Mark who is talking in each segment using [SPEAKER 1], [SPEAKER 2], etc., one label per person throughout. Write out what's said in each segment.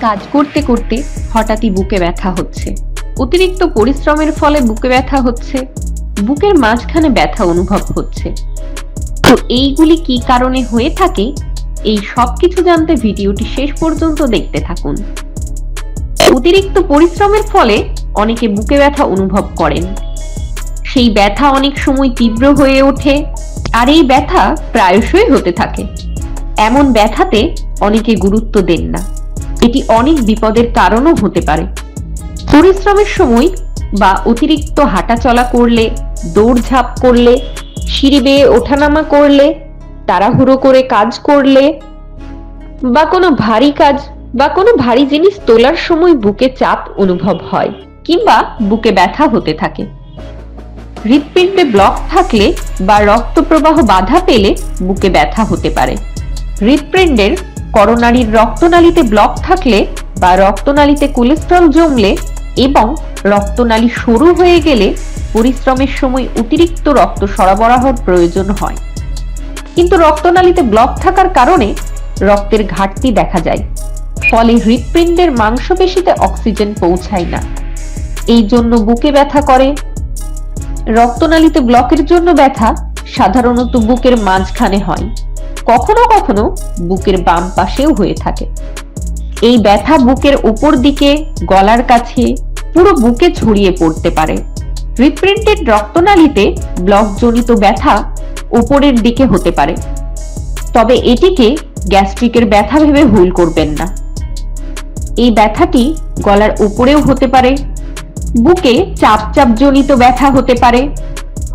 [SPEAKER 1] কাজ করতে করতে হঠাৎই বুকে ব্যথা হচ্ছে। অতিরিক্ত পরিশ্রমের ফলে বুকে ব্যথা হচ্ছে। বুকের মাঝখানে ব্যথা অনুভব হচ্ছে। তো এইগুলি কি কারণে হয়ে থাকে? এই সব কিছু জানতে ভিডিওটি শেষ পর্যন্ত দেখতে থাকুন। অতিরিক্ত পরিশ্রমের ফলে অনেকে বুকে ব্যথা অনুভব করেন। সেই ব্যথা অনেক সময় তীব্র হয়ে ওঠে, আর এই ব্যথা প্রায়শই হতে থাকে। এমন ব্যথাতে অনেকে গুরুত্ব দেন না। এটি অনেক বিপদের কারণও হতে পারে। পরিশ্রমের সময় বা অতিরিক্ত হাঁটাচলা করলে, দৌড়ঝাঁপ করলে, সিঁড়ি বেয়ে ওঠানামা করলে, তাড়াহুড়ো করে কাজ করলে বা কোনো ভারী কাজ বা কোনো ভারী জিনিস তোলার সময় বুকে চাপ অনুভব হয় কিংবা বুকে ব্যথা হতে থাকে। হৃৎপিণ্ডে ব্লক থাকলে বা রক্ত প্রবাহ বাধা পেলে বুকে ব্যথা হতে পারে। হৃৎপিণ্ডের করোনারির রক্তনালীতে ব্লক থাকলে বা রক্তনালীতে কোলেস্ট্রল জমলে এবং রক্তনালী সরু হয়ে গেলে পরিশ্রমের সময় অতিরিক্ত রক্ত সরবরাহর প্রয়োজন হয়। কিন্তু রক্তনালীতে ব্লক থাকার কারণে রক্তের ঘাটতি দেখা যায়। ফলে হৃৎপিণ্ডের মাংসপেশিতে অক্সিজেন পৌঁছায় না। এই জন্য বুকে ব্যথা করে। রক্তনালীতে ব্লকের জন্য ব্যথা সাধারণত বুকের মাঝখানে হয়। কখনো কখনো বুকের বাম পাশেও হয়ে থাকে। এই ব্যথা বুকের উপর দিকে, গলার কাছে, পুরো বুকে ছড়িয়ে পড়তে পারে। হৃৎপিণ্ডের রক্তনালীতে ব্লকজনিত ব্যথা উপরের দিকে হতে পারে। তবে এটিকে গ্যাস্ট্রিকের ব্যথা ভেবে ভুল করবেন না। এই ব্যথাটি গলার উপরেও হতে পারে, বুকে চাপ চাপ জনিত ব্যথা হতে পারে।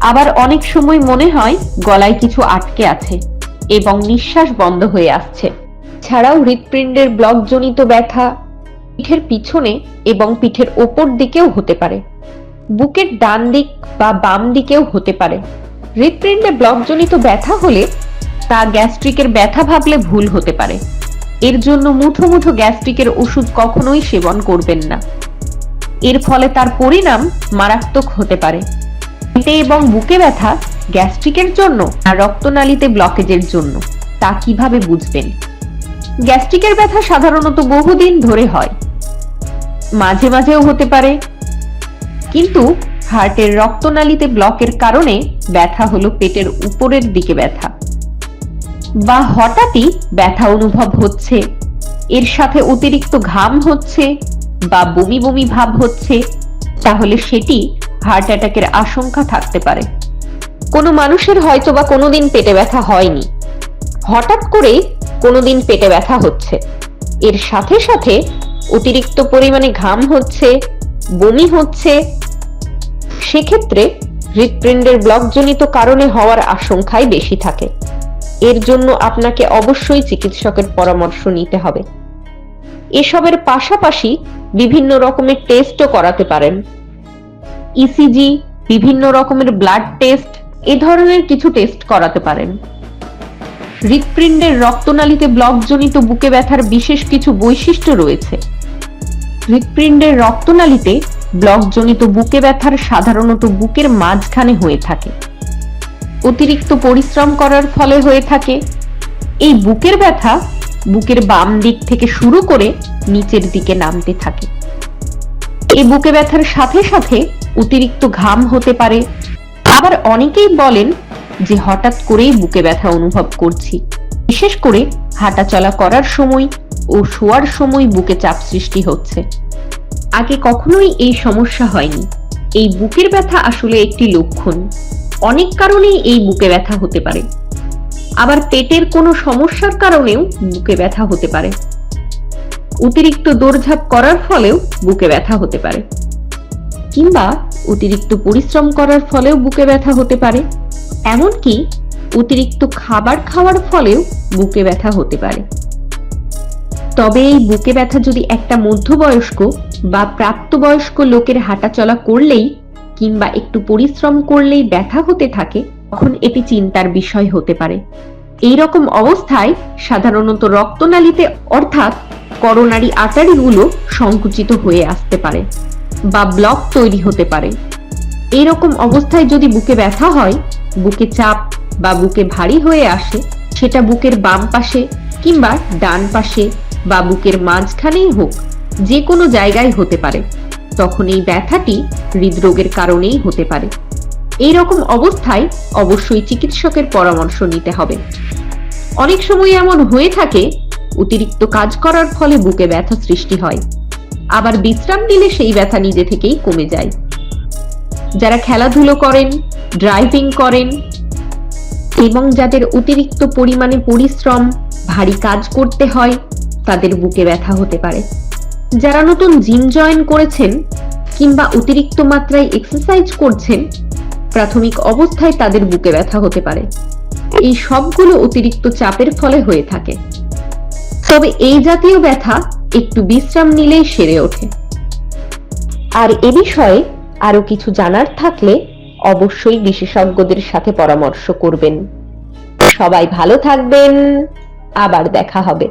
[SPEAKER 1] আবার অনেক সময় মনে হয় গলায় কিছু আটকে আছে। এবং নিঃশ্বাস বন্ধ হয়ে আসছে। ছাড়াও হৃৎপিণ্ডের ব্লকজনিত ব্যথা পিঠের পিছনে এবং পিঠের ওপর দিকেও হতে পারে। বুকের ডান দিক বা বাম দিকেও হতে পারে। হৃৎপিণ্ডে ব্লকজনিত ব্যথা হলে তা গ্যাস্ট্রিকের ব্যথা ভাবলে ভুল হতে পারে। এর জন্য মুঠো মুঠো গ্যাস্ট্রিকের ওষুধ কখনোই সেবন করবেন না। এর ফলে তার পরিণাম মারাত্মক হতে পারে। পেটে এবং বুকে ব্যথা গ্যাস্ট্রিকের জন্য আর রক্তনালীতে ব্লকেজের জন্য? তা কীভাবে বুঝবেন? গ্যাস্ট্রিকের ব্যথা সাধারণত বহুদিন ধরে হয়। মাঝে মাঝেও হতে পারে। কিন্তু হার্টের রক্তনালীতে ব্লকের কারণে ব্যথা হলো পেটের উপরের দিকে ব্যথা। বা হঠাৎই ব্যথা অনুভব হচ্ছে। এর সাথে অতিরিক্ত ঘাম হচ্ছে বা বমি বমি ভাব হচ্ছে। তাহলে সেটি হার্ট অ্যাটাকের আশঙ্কা থাকতে পারে। কোনো মানুষের হয়তো বা কোনোদিন পেটে ব্যথা হয়নি। হঠাৎ করেই কোনোদিন পেটে ব্যথা হচ্ছে। এর সাথে সাথে অতিরিক্ত পরিমাণে ঘাম হচ্ছে, বমি হচ্ছে। সেক্ষেত্রে হৃৎপিণ্ডের ব্লকজনিত কারণে হওয়ার আশঙ্কাই বেশি থাকে। এর জন্য আপনাকে অবশ্যই চিকিৎসকের পরামর্শ নিতে হবে। এসবের পাশাপাশি বিভিন্ন রকমের টেস্টও করাতে পারেন। ইসিজি বিভিন্ন রকমের ব্লাড টেস্ট এ ধরনের কিছু টেস্ট করাতে পারেন। হৃৎপিণ্ডের রক্তনালীতে ব্লকজনিত বুকে ব্যথার বিশেষ কিছু বৈশিষ্ট্য রয়েছে। হৃৎপিণ্ডের রক্তনালীতে ব্লকজনিত বুকে ব্যথার সাধারণত বুকের মাঝখানে হয়ে থাকে। অতিরিক্ত পরিশ্রম করার ফলে হয়ে থাকে। এই বুকের ব্যথা বুকের বাম দিক থেকে শুরু করে নিচের দিকে নামতে থাকে। এই বুকে ব্যথার সাথে সাথে অতিরিক্ত ঘাম হতে পারে আবার অনেকেই বলেন যে হঠাৎ করেই বুকে ব্যথা অনুভব করছি। বিশেষ করে হাঁটাচলা করার সময় ও শোয়ার সময় বুকে চাপ সৃষ্টি হচ্ছে। আগে কখনোই এই সমস্যা হয়নি। এই বুকের ব্যথা আসলে একটি লক্ষণ। অনেক কারণেই এই বুকে ব্যথা হতে পারে। আবার পেটের কোনো সমস্যার কারণেও বুকে ব্যথা হতে পারে। অতিরিক্ত দৌড়ঝাঁপ করার ফলেও বুকে ব্যথা হতে পারে। কিংবা অতিরিক্ত পরিশ্রম করার ফলেও বুকে ব্যথা হতে পারে। এমনকি অতিরিক্ত খাবার খাওয়ার ফলেও বুকে ব্যথা হতে পারে। তবে এই বুকে ব্যথা যদি একটা মধ্যবয়স্ক বা প্রাপ্তবয়স্ক লোকের হাঁটাচলা করলেই কিংবা একটু পরিশ্রম করলেই ব্যথা হতে থাকে, তখন এটি চিন্তার বিষয় হতে পারে। এই রকম অবস্থায় সাধারণত রক্তনালীতে অর্থাৎ করোনারি আটারিগুলো সংকুচিত হয়ে আসতে পারে। বা ব্লক তৈরি হতে পারে। এই রকম অবস্থায় যদি বুকে ব্যথা হয়, বুকে চাপ বা বুকে ভারী হয়ে আসে, সেটা বুকের বাম পাশে কিংবা ডান পাশে বা বুকের মাঝখানেই হোক যে কোনো জায়গায় হতে পারে। তখন এই ব্যথাটি হৃদরোগের কারণেই হতে পারে। এই রকম অবস্থায় অবশ্যই চিকিৎসকের পরামর্শ নিতে হবে। অনেক সময় এমন হয়ে থাকে, অতিরিক্ত কাজ করার ফলে বুকে ব্যথা সৃষ্টি হয়। আবার বিশ্রাম নিলে সেই ব্যথা নিজে থেকেই কমে যায়। যারা খেলাধুলো করেন ড্রাইভিং করেন, এবং যাদের অতিরিক্ত পরিমাণে পরিশ্রম, ভারী কাজ করতে হয়, তাদের বুকে ব্যথা হতে পারে। যারা নতুন জিম জয়েন করেছেন কিংবা অতিরিক্ত মাত্রায় এক্সারসাইজ করছেন, প্রাথমিক অবস্থায় তাদের বুকে ব্যথা হতে পারে। এই সবগুলো অতিরিক্ত চাপের ফলে হয়ে থাকে। তবে এই জাতীয় ব্যথা একটু বিশ্রাম নিলেই সেরে ওঠে। আর এ বিষয়ে আরও কিছু জানার থাকলে অবশ্যই বিশেষজ্ঞদের সাথে পরামর্শ করবেন। সবাই ভালো থাকবেন। আবার দেখা হবে।